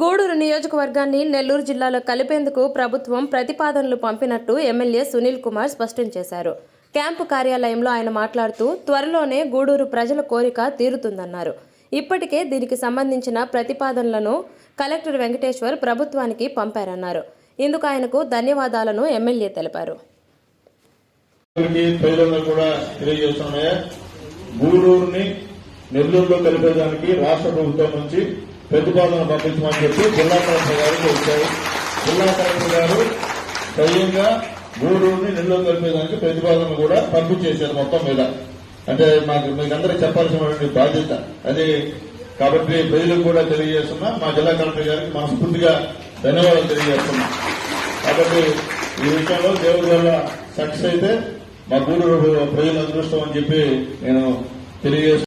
గూడూరు నియోజకవర్గాన్ని నెల్లూరు జిల్లాలో కలిపేందుకు ప్రభుత్వం ప్రతిపాదనలు పంపినట్టు ఎమ్మెల్యే సునీల్ కుమార్ స్పష్టం చేశారు. క్యాంపు కార్యాలయంలో ఆయన మాట్లాడుతూ త్వరలోనే గూడూరు ప్రజల కోరిక తీరుతుందన్నారు. ఇప్పటికే దీనికి సంబంధించిన ప్రతిపాదనలను కలెక్టర్ వెంకటేశ్వర్ ప్రభుత్వానికి పంపారన్నారు. ఇందుకు ఆయనకు ధన్యవాదాలను ఎమ్మెల్యే తెలిపారు. నెల్లూరులో కలిపేదానికి రాష్ట్ర ప్రభుత్వం నుంచి ప్రతిపాదన పంపించమని చెప్పి జిల్లా కలెక్టర్ గారికి వచ్చారు జిల్లా కలెక్టర్ గారు స్వయంగా గూడూరుని నిల్వ కలిపేదానికి ప్రతిపాదన కూడా పంపించేశారు మొత్తం మీద. అంటే మాకు మీకు చెప్పాల్సినటువంటి బాధ్యత అది. కాబట్టి ప్రజలకు కూడా తెలియజేస్తున్నా మా జిల్లా కలెక్టర్ గారికి మనస్ఫూర్తిగా ధన్యవాదాలు తెలియజేస్తున్నా. కాబట్టి ఈ విషయంలో దేవుడి వల్ల సక్సెస్ అయితే మా గూడూరు ప్రజల అదృష్టం అని చెప్పి నేను తెలియజేస్తున్నాను